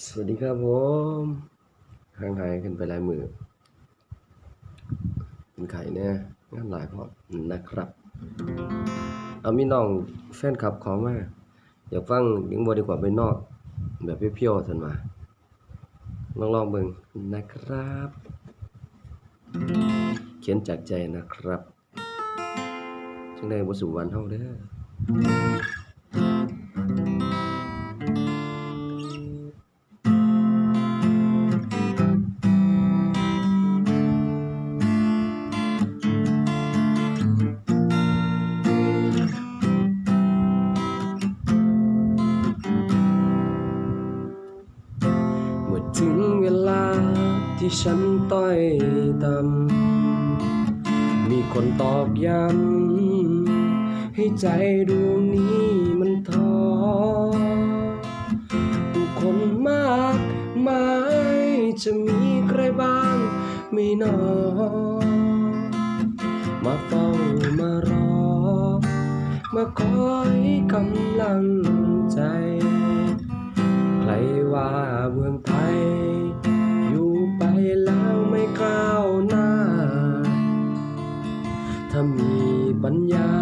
สวัสดีครับผมห่างหายกันไปหลายมือเป็นไข่เนี่ยงานหลายพอนะครับ เอามีน้องแฟนคลับขอมาอยากฟังยังบ่ดีกว่าไปนอก แบบเพี้ยวๆท่านมาลองลองเบิ่งนะครับ เขียนจากใจนะครับจังได้บสู่วันเฮาเด้อ ที่ฉันต้อยต่ำมีคนตอกย้ำให้ใจดวงนี้มันท้อผู้คนมากมายจะมีใครบ้างไม่นอมาเฝ้ามารอ มาคอยกำลังใจ ใครว่าเมืองไทย มีปัญญา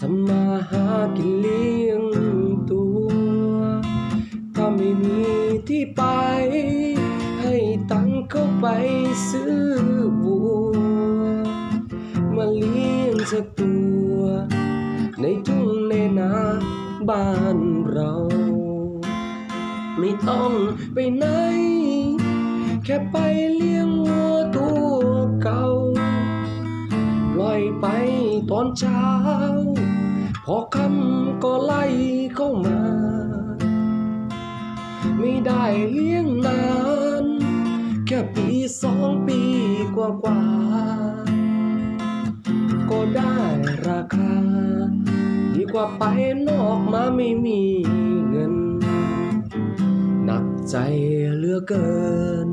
ทำมาหากินเลี้ยงตัว ถ้าไม่มีที่ไป ให้ตังเข้าไปซื้อวัว มาเลี้ยงสักตัว ในทุ่งในนาบ้านเรา ไม่ต้องไปไหน แค่ไปเลี้ยง ตอนเช้า พอคำก็ไล่เข้ามา ไม่ได้เลี้ยงนาน แค่ปีสองปีกว่ากว่า ก็ได้ราคา ดีกว่าไปนอกมาไม่มีเงิน หนักใจเหลือเกิน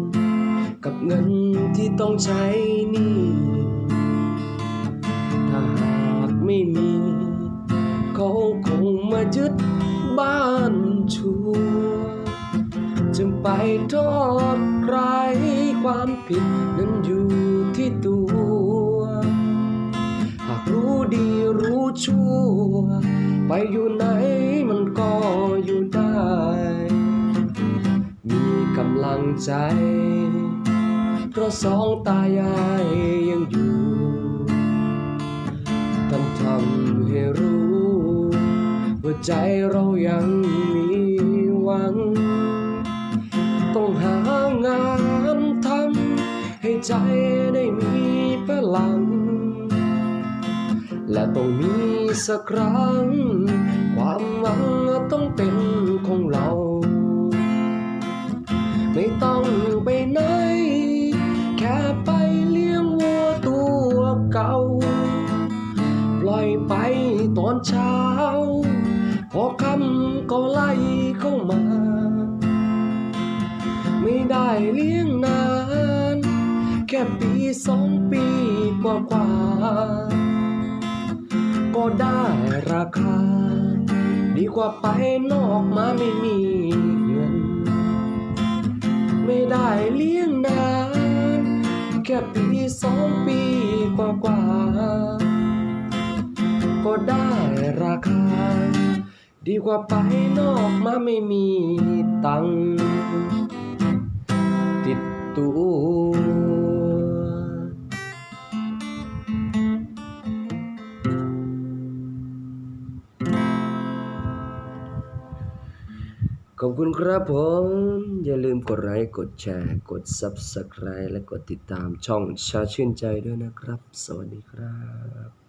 กับเงินที่ต้องใช้หนี่ ไม่มี เขาคงมายึดบ้านชัวจึงไปโทษใครความผิดนั้นอยู่ที่ตัว หากรู้ดีรู้ชั่ว ไปอยู่ไหนมันก็อยู่ได้ มีกำลังใจ เพราะสองตายายยังอยู่ำให้รู้ว่าใจเรายังมีหวัง ต้องหางานทำให้ใจได้มีพลัง และต้องมีสักครั้ง ความหวังต้องเป็น เช้า พอค่ำก็ไล่เข้ามา ไม่ได้เลี้ยงนาน แค่ปีสองปีกว่ากว่า ก็ได้ราคา ดีกว่าไปนอกมาไม่มีเงิน ไม่ได้เลี้ยงนาน แค่ปีสองปีกว่ากว่า ก็ได้ราคา ดีกว่าไปนอกมาไม่มีตังติดตัวขอบคุณครับผม อย่าลืมกดไลค์กดแชร์ กด Subscribe และกดติดตามช่องชาชื่นใจด้วยนะครับ สวัสดีครับ